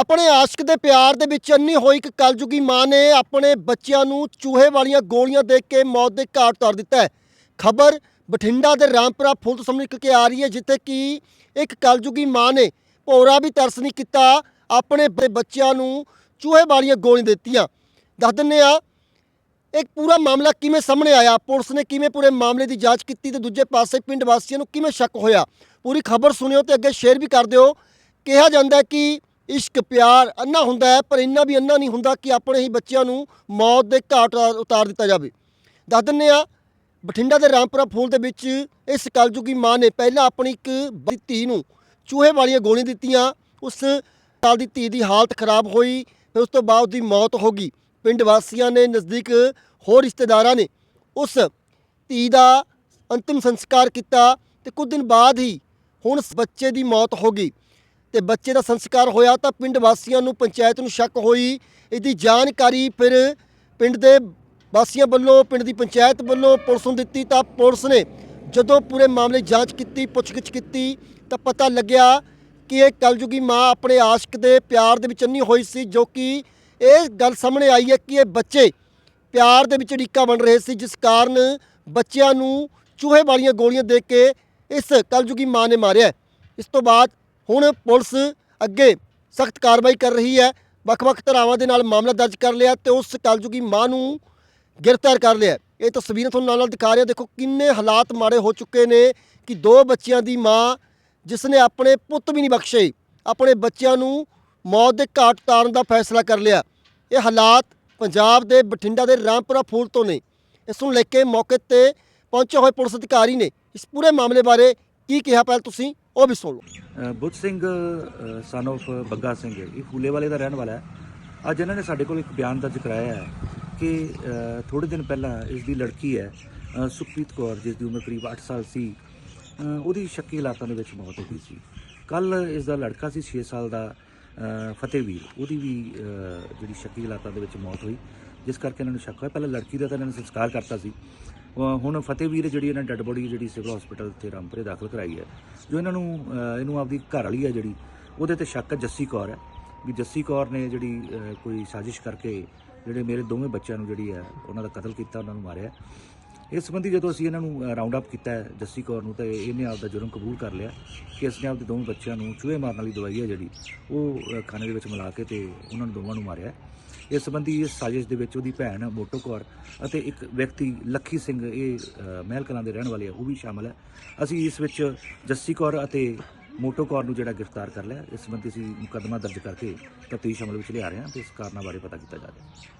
ਆਪਣੇ ਆਸ਼ਿਕ ਦੇ ਪਿਆਰ ਦੇ ਵਿੱਚ ਅੰਨੀ ਹੋਈ ਇੱਕ ਕਲਯੁਗੀ ਮਾਂ ਨੇ ਆਪਣੇ ਬੱਚਿਆਂ ਨੂੰ ਚੂਹੇ ਵਾਲੀਆਂ ਗੋਲੀਆਂ ਦੇ ਕੇ ਮੌਤ ਦੇ ਘਾਟ ਉਤਾਰ ਦਿੱਤਾ ਹੈ। ਖਬਰ ਬਠਿੰਡਾ ਦੇ ਰਾਮਪੁਰਾ ਫੁੱਲ ਤੋਂ ਸਾਹਮਣੇ ਨਿਕਲ ਕੇ ਆ ਰਹੀ ਹੈ, ਜਿੱਥੇ ਕਿ ਇੱਕ ਕਲਯੁਗੀ ਮਾਂ ਨੇ ਭੋਰਾ ਵੀ ਤਰਸ ਨਹੀਂ ਕੀਤਾ, ਆਪਣੇ ਬ- ਬੱਚਿਆਂ ਨੂੰ ਚੂਹੇ ਵਾਲੀਆਂ ਗੋਲੀਆਂ ਦਿੱਤੀਆਂ। ਦੱਸ ਦਿੰਦੇ ਆ ਇੱਕ ਪੂਰਾ ਮਾਮਲਾ ਕਿਵੇਂ ਸਾਹਮਣੇ ਆਇਆ? ਪੁਲਿਸ ਨੇ ਕਿਵੇਂ ਪੂਰੇ ਮਾਮਲੇ ਦੀ ਜਾਂਚ ਕੀਤੀ ਤੇ ਦੂਜੇ ਪਾਸੇ ਪਿੰਡ ਵਾਸੀਆਂ ਨੂੰ ਕਿਵੇਂ ਸ਼ੱਕ ਹੋਇਆ? ਪੂਰੀ ਖਬਰ ਸੁਣਿਓ ਤੇ ਅੱਗੇ ਸ਼ੇਅਰ ਵੀ ਕਰ ਦਿਓ। ਕਿਹਾ ਜਾਂਦਾ ਕਿ ਇਸ਼ਕ, ਪਿਆਰ ਅੰਨਾ ਹੁੰਦਾ ਹੈ, ਪਰ ਇੰਨਾ ਵੀ ਅੰਨਾ ਨਹੀਂ ਹੁੰਦਾ ਕਿ ਆਪਣੇ ਹੀ ਬੱਚਿਆਂ ਨੂੰ ਮੌਤ ਦੇ ਘਾਟ ਉਤਾਰ- ਉਤਾਰ ਦਿੱਤਾ ਜਾਵੇ। ਦੱਸ ਦਿੰਦੇ ਆ ਬਠਿੰਡਾ ਦੇ ਰਾਮਪੁਰਾ ਫੂਲ ਦੇ ਵਿੱਚ ਇਸ ਕਲਯੁਗੀ ਮਾਂ ਨੇ ਪਹਿਲਾਂ ਆਪਣੀ ਇੱਕ ਧੀ ਨੂੰ ਚੂਹੇ ਵਾਲੀਆਂ ਗੋਲੀਆਂ ਦਿੱਤੀਆਂ। ਉਸ ਸਾਲ ਦੀ ਧੀ ਦੀ ਹਾਲਤ ਖਰਾਬ ਹੋਈ, ਫਿਰ ਉਸ ਤੋਂ ਬਾਅਦ ਉਹਦੀ ਮੌਤ ਹੋ ਗਈ। ਪਿੰਡ ਵਾਸੀਆਂ ਨੇ ਨਜ਼ਦੀਕ ਹੋਰ ਰਿਸ਼ਤੇਦਾਰਾਂ ਨੇ ਉਸ ਧੀ ਦਾ ਅੰਤਿਮ ਸੰਸਕਾਰ ਕੀਤਾ ਤੇ ਕੁਝ ਦਿਨ ਬਾਅਦ ਹੀ ਹੁਣ ਬੱਚੇ ਦੀ ਮੌਤ ਹੋ ਗਈ। ਤੇ ਬੱਚੇ ਦਾ ਸੰਸਕਾਰ ਹੋਇਆ ਤਾਂ ਪਿੰਡ ਵਾਸੀਆਂ ਨੂੰ ਪੰਚਾਇਤ ਨੂੰ ਸ਼ੱਕ ਹੋਈ। ਇਹਦੀ ਜਾਣਕਾਰੀ ਫਿਰ ਪਿੰਡ ਦੇ ਵਾਸੀਆਂ ਵੱਲੋਂ, ਪਿੰਡ ਦੀ ਪੰਚਾਇਤ ਵੱਲੋਂ ਪੁਲਿਸ ਨੂੰ ਦਿੱਤੀ ਤਾਂ ਪੁਲਿਸ ਨੇ ਜਦੋਂ ਪੂਰੇ ਮਾਮਲੇ ਜਾਂਚ ਕੀਤੀ, ਪੁੱਛਗਿੱਛ ਕੀਤੀ ਤਾਂ ਪਤਾ ਲੱਗਿਆ ਕਿ ਇਹ ਕਲਯੁਗੀ ਮਾਂ ਆਪਣੇ ਆਸ਼ਿਕ ਦੇ ਪਿਆਰ ਦੇ ਵਿੱਚ ਅੰਨੀ ਹੋਈ ਸੀ, ਜੋ ਕਿ ਇਹ ਗੱਲ ਸਾਹਮਣੇ ਆਈ ਹੈ ਕਿ ਇਹ ਬੱਚੇ ਪਿਆਰ ਦੇ ਵਿੱਚ ਅੜਿੱਕਾ ਬਣ ਰਹੇ ਸੀ, ਜਿਸ ਕਾਰਨ ਬੱਚਿਆਂ ਨੂੰ ਚੂਹੇ ਵਾਲੀਆਂ ਗੋਲੀਆਂ ਦੇ ਕੇ ਇਸ ਕਲਯੁਗੀ ਮਾਂ ਨੇ ਮਾਰਿਆ। ਇਸ ਤੋਂ ਬਾਅਦ ਹੁਣ ਪੁਲਿਸ ਅੱਗੇ ਸਖਤ ਕਾਰਵਾਈ ਕਰ ਰਹੀ ਹੈ। ਵੱਖ-ਵੱਖ ਧਾਰਾਵਾਂ ਦੇ ਨਾਲ ਮਾਮਲਾ ਦਰਜ ਕਰ ਲਿਆ ਤੇ ਉਸ ਕਲਯੁਗੀ ਮਾਂ ਨੂੰ ਗ੍ਰਿਫਤਾਰ ਕਰ ਲਿਆ। ਇਹ ਤਸਵੀਰਾਂ ਤੁਹਾਨੂੰ ਨਾਲ ਨਾਲ ਦਿਖਾ ਰਿਹਾ। ਦੇਖੋ ਕਿੰਨੇ ਹਾਲਾਤ ਮਾੜੇ ਹੋ ਚੁੱਕੇ ਨੇ ਕਿ ਦੋ ਬੱਚਿਆਂ ਦੀ ਮਾਂ, ਜਿਸ ਨੇ ਆਪਣੇ ਪੁੱਤ ਵੀ ਨਹੀਂ ਬਖਸ਼ੇ, ਆਪਣੇ ਬੱਚਿਆਂ ਨੂੰ ਮੌਤ ਦੇ ਘਾਟ ਉਤਾਰਨ ਦਾ ਫੈਸਲਾ ਕਰ ਲਿਆ। ਇਹ ਹਾਲਾਤ ਪੰਜਾਬ ਦੇ ਬਠਿੰਡਾ ਦੇ ਰਾਮਪੁਰਾ ਫੂਲ ਤੋਂ ਨੇ। ਇਸ ਨੂੰ ਲੈ ਕੇ ਮੌਕੇ ਤੇ ਪਹੁੰਚੇ ਹੋਏ ਪੁਲਿਸ ਅਧਿਕਾਰੀ ਨੇ। ਇਸ ਪੂਰੇ ਮਾਮਲੇ ਬਾਰੇ ਕੀ ਕਿਹਾ ਪਹਿਲ ਤੁਸੀਂ? ਉਹ ਵੀ ਸੁਣ ਲਓ। ਬੁੱਧ ਸਿੰਘ ਸਨ of ਬੱਗਾ ਸਿੰਘ ਇਹ ਫੂਲੇ ਵਾਲੇ ਦਾ ਰਹਿਣ ਵਾਲਾ ਹੈ। ਅੱਜ ਇਹਨਾਂ ਨੇ ਸਾਡੇ ਕੋਲ ਇੱਕ ਬਿਆਨ ਦਰਜ ਕਰਾਇਆ ਹੈ ਕਿ ਅ, ਥੋੜੇ ਦਿਨ ਪਹਿਲਾਂ ਇਸ ਦੀ ਲੜਕੀ ਹੈ ਸੁਖਪ੍ਰੀਤ ਕੌਰ ਜਿਸ ਦੀ ਉਮਰ ਕਰੀਬ 8 ਸਾਲ ਸੀ ਉਹਦੀ ਸ਼ੱਕੀ ਹਾਲਾਤਾਂ ਦੇ ਵਿੱਚ ਮੌਤ ਹੋ ਗਈ ਸੀ। ਕੱਲ ਇਸ ਦਾ ਲੜਕਾ ਸੀ 6 ਸਾਲ ਦਾ ਫਤਿਹਵੀਰ। ਉਹਦੀ ਵੀ ਜਿਹੜੀ ਸ਼ੱਕੀ ਹਾਲਾਤਾਂ ਦੇ ਵਿੱਚ ਮੌਤ ਹੋਈ ਜਿਸ ਕਰਕੇ ਇਹਨਾਂ ਨੂੰ ਸ਼ੱਕ ਹੋਇਆ। ਪਹਿਲਾਂ ਲੜਕੀ ਦਾ ਤਾਂ ਇਹਨਾਂ ਨੇ ਸੰਸਕਾਰ ਕਰਤਾ ਸੀ। ਹੁਣ ਫਤਿਹਵੀਰ ਜਿਹੜੀ ਇਹਨਾਂ ਡੈੱਡ ਬੋਡੀ ਜਿਹੜੀ ਸਿਵਲ ਹਸਪੀਟਲ ਤੇ ਰਾਮਪੁਰੇ ਦਾਖਲ ਕਰਾਈ ਹੈ, ਜੋ ਇਹਨਾਂ ਨੂੰ ਇਹਨੂੰ ਆਪਦੀ ਘਰ ਵਾਲੀ ਹੈ ਜਿਹੜੀ, ਉਹਦੇ ਤੇ ਸ਼ੱਕ ਹੈ ਜੱਸੀ ਕੌਰ ਹੈ, ਵੀ ਜੱਸੀ ਕੌਰ ਨੇ ਜਿਹੜੀ ਕੋਈ ਸਾਜ਼ਿਸ਼ ਕਰਕੇ ਜਿਹੜੇ ਮੇਰੇ ਦੋਵੇਂ ਬੱਚਿਆਂ ਨੂੰ ਜਿਹੜੀ ਹੈ ਉਹਨਾਂ ਦਾ ਕਤਲ ਕੀਤਾ, ਉਹਨਾਂ ਨੂੰ ਮਾਰਿਆ। ਇਸ ਸੰਬੰਧੀ ਜਦੋਂ ਅਸੀਂ ਇਹਨਾਂ ਨੂੰ ਰਾਉਂਡ ਅਪ ਕੀਤਾ ਜੱਸੀ ਕੌਰ ਨੂੰ, ਤੇ ਇਹਨੇ ਆਪ ਦਾ ਜੁਰਮ ਕਬੂਲ ਕਰ ਲਿਆ ਕਿ ਇਸਨੇ ਆਪਦੇ ਦੋਵੇਂ ਬੱਚਿਆਂ ਨੂੰ ਚੂਹੇ ਮਾਰਨ ਵਾਲੀ ਦਵਾਈ ਹੈ ਜਿਹੜੀ, ਉਹ ਖਾਣੇ ਦੇ ਵਿੱਚ ਮਿਲਾ ਕੇ ਤੇ ਉਹਨਾਂ ਨੂੰ ਦੋਵਾਂ ਨੂੰ ਮਾਰਿਆ ਇਸ ਸੰਬੰਧੀ ਇਸ ਸਾਜ਼ਿਸ਼ ਦੇ ਵਿੱਚ ਉਹਦੀ ਭੈਣ ਮੋਟੋ ਕੌਰ ਅਤੇ ਇੱਕ ਵਿਅਕਤੀ ਲੱਖੀ ਸਿੰਘ, ਇਹ ਮਹਿਲ ਕਲਾਂ ਦੇ ਰਹਿਣ ਵਾਲੇ ਆ, ਉਹ ਵੀ ਸ਼ਾਮਲ ਹੈ। ਅਸੀਂ ਇਸ ਵਿੱਚ ਜੱਸੀ ਕੌਰ ਅਤੇ ਮੋਟੋ ਕੌਰ ਨੂੰ ਜਿਹੜਾ ਗ੍ਰਿਫਤਾਰ ਕਰ ਲਿਆ, ਇਸ ਸੰਬੰਧੀ ਅਸੀਂ ਮੁਕੱਦਮਾ ਦਰਜ ਕਰਕੇ ਤਫਤੀਸ਼ ਅਮਲ ਵਿੱਚ ਲਿਆ ਰਹੇ ਹਾਂ ਤੇ ਇਸ ਕਾਰਨਾਂ ਬਾਰੇ ਪਤਾ ਕੀਤਾ ਜਾ ਰਿਹਾ ਹੈ।